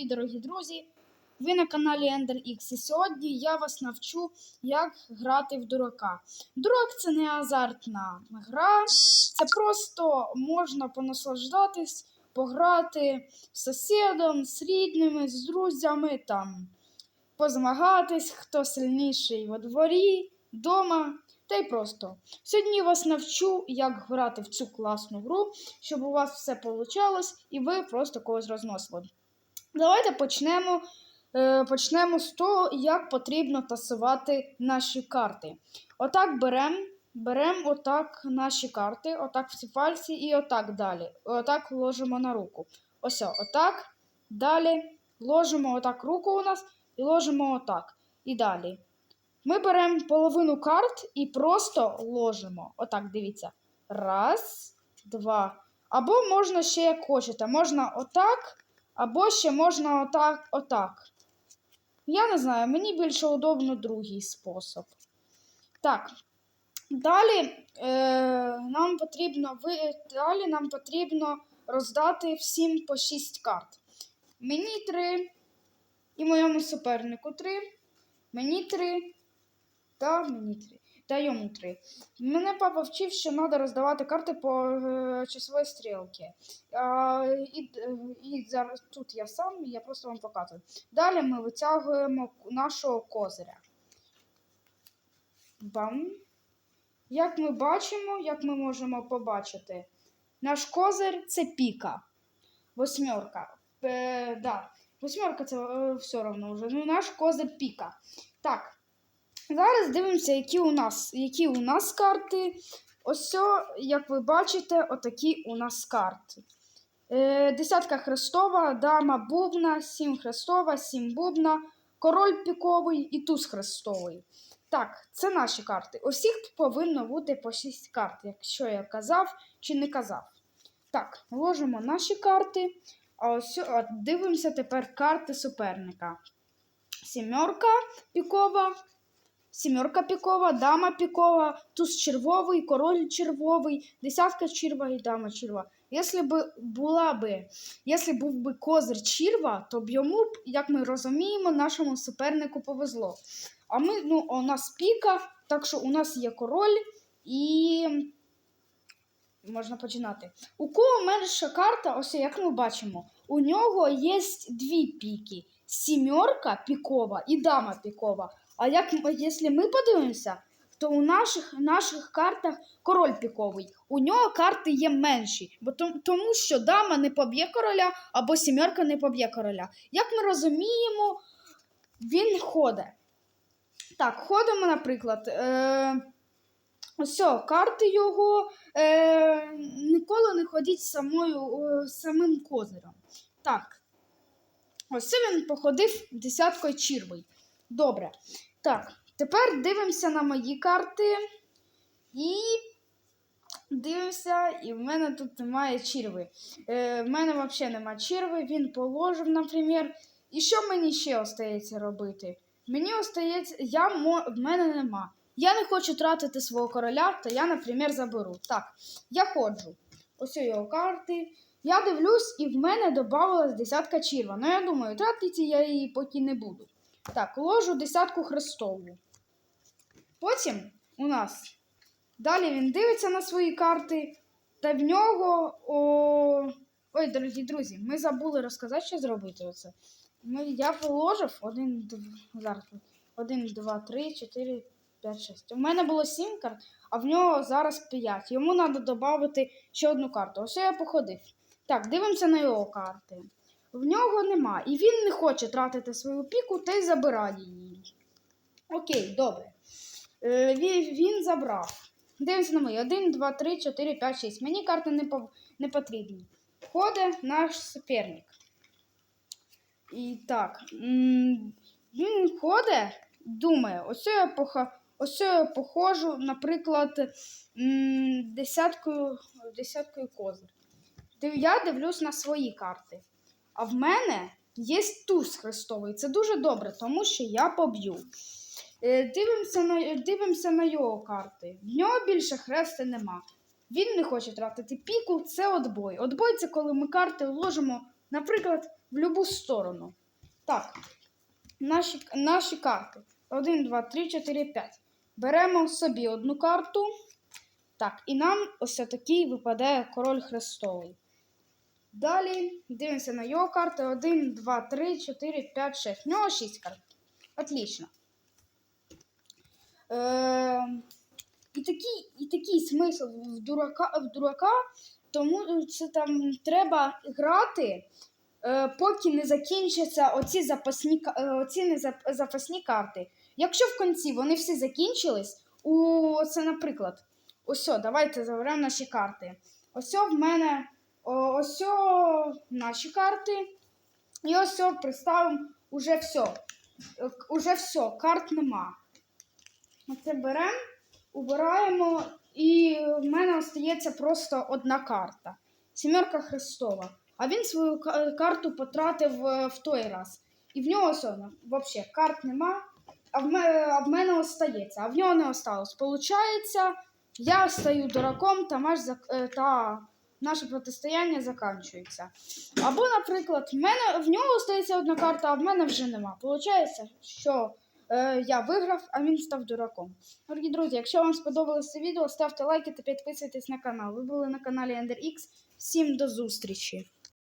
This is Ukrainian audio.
Привіт, дорогі друзі! Ви на каналі EnderX і сьогодні я вас навчу, як грати в дурака. Дурак це не азартна гра, це просто можна понаслаждатись, пограти з сусідом, з рідними, з друзями, там, позмагатись, хто сильніший во дворі, вдома. Та й просто. Сьогодні я вас навчу, як грати в цю класну гру, щоб у вас все вийшло і ви просто когось розносили. Давайте почнемо, е, почнемо з того, як потрібно тасувати наші карти. Отак беремо берем отак наші карти, отак в ці пальці і отак далі. Отак ложимо на руку. Ось, отак. Далі ложимо отак руку у нас і ложимо отак. І далі. Ми беремо половину карт і просто ложимо. Отак, дивіться. Раз, два. Або можна ще як хочете. Можна отак, або ще можна отак, отак. Я не знаю, мені більше удобно другий спосіб. Так. Далі, е, нам потрібно, ви, далі нам потрібно роздати всім по 6 карт. Мені 3 і моєму супернику 3. Мені 3 та мені 3. Та йому 3. Мене папа вчив, що треба роздавати карти по е, часовій стрілці. А, і, е, і зараз тут я сам, я просто вам показую. Далі ми витягуємо нашого козиря. Бам. Як ми бачимо, як ми можемо побачити, наш козир це піка. Восьмерка. Е, да. Восьмерка це е, все одно вже. Ну, наш козир піка. Так. Зараз дивимося, які у нас які у нас карти. Ось, як ви бачите, отакі у нас карти. Е, Десятка хрестова, дама бубна, сім хрестова, сім бубна, король піковий і туз хрестовий. Так, це наші карти. Усіх повинно бути по 6 карт, якщо я казав чи не казав. Так, вложимо наші карти. А ось от, дивимося тепер карти суперника. Сімерка пікова, сімерка пікова, дама пікова, туз червовий, король червовий, десятка черва і дама черва. Якщо б була би, якщо був би козир черва, то б йому, б, як ми розуміємо, нашому супернику повезло. А ми, ну, у нас піка, так що у нас є король і можна починати. У кого менша карта, ось як ми бачимо, у нього є дві піки: сімерка пікова і дама пікова. А як якщо ми подивимося, то у наших наших картах король піковий. У нього карти є менші, бо тому що дама не поб'є короля або сімерка не поб'є короля. Як ми розуміємо, він ходить. Так, ходимо, наприклад. Е, Ось, карти його е, ніколи не ходіть самою, е, самим козирем. Так. Ось він походив десяткою червий. Добре. Так, тепер дивимося на мої карти. І дивимося, і в мене тут немає черви. Е, в мене взагалі немає черви, він положив, наприклад. І що мені ще остається робити? Мені остається, я, в мене нема. Я не хочу тратити свого короля, то я, наприклад, заберу. Так, я ходжу. Ось його карти. Я дивлюсь, і в мене додавалась десятка черва. Ну, я думаю, тратити я її поки не буду. Так, ложу десятку хрестову. Потім у нас далі він дивиться на свої карти, та в нього. О... Ой, дорогі друзі, ми забули розказати, що зробити оце. Ну, я положив 1, 2, зараз. 1, 2, 3, 4, 5, 6. У мене було 7 карт, а в нього зараз 5. Йому треба додати ще одну карту. Ось я походив. Так, дивимося на його карти. В нього нема. І він не хоче тратити свою піку та й забирає її. Окей, добре. Е, він, забрав. Дивимося на мої. 1, 2, 3, 4, 5, 6. Мені карти не, не потрібні. Ходить наш суперник. І так, він ходить, думає, ось я пох... ось я похожу, наприклад, десяткою десяткою козир. Я дивлюсь на свої карти. А в мене є туз хрестовий. Це дуже добре, тому що я поб'ю. Дивимося на дивимося на його карти. В нього більше хрести нема. Він не хоче тратити піку, це отбой. Отбой це коли ми карти ложимо, наприклад, в будь-яку сторону. Так, наші, наші карти. 1, 2, 3, 4, 5. Беремо собі одну карту. Так, і нам ось такий випадає король хрестовий. Далі дивимося на його карти. 1, 2, 3, 4, 5, 6. В нього 6 карт. Отлично. Е, і, такий, і такий смисл в дурака, в дурака, тому це там треба грати, е, поки не закінчаться оці запасні, е, оці не зап- запасні карти. Якщо в кінці вони всі закінчились, у це, наприклад, ось, давайте заберемо наші карти. Ось в мене ось наші карти. І ось о приставимо уже все. Е, Уже все, карт нема. Оце беремо, убираємо, і в мене остається просто одна карта. Сімерка Христова. А він свою карту потратив е, в той раз. І в нього все, взагалі карт нема, а в, мене, остається, а в нього не осталось. Получається, я стаю дураком, та, наш, зак- е, та наше протистояння закінчується. Або, наприклад, в, мене, в нього стається одна карта, а в мене вже нема. Получається, що е, я виграв, а він став дураком. Дорогі друзі, якщо вам сподобалось це відео, ставте лайки та підписуйтесь на канал. Ви були на каналі EnderX. Всім до зустрічі!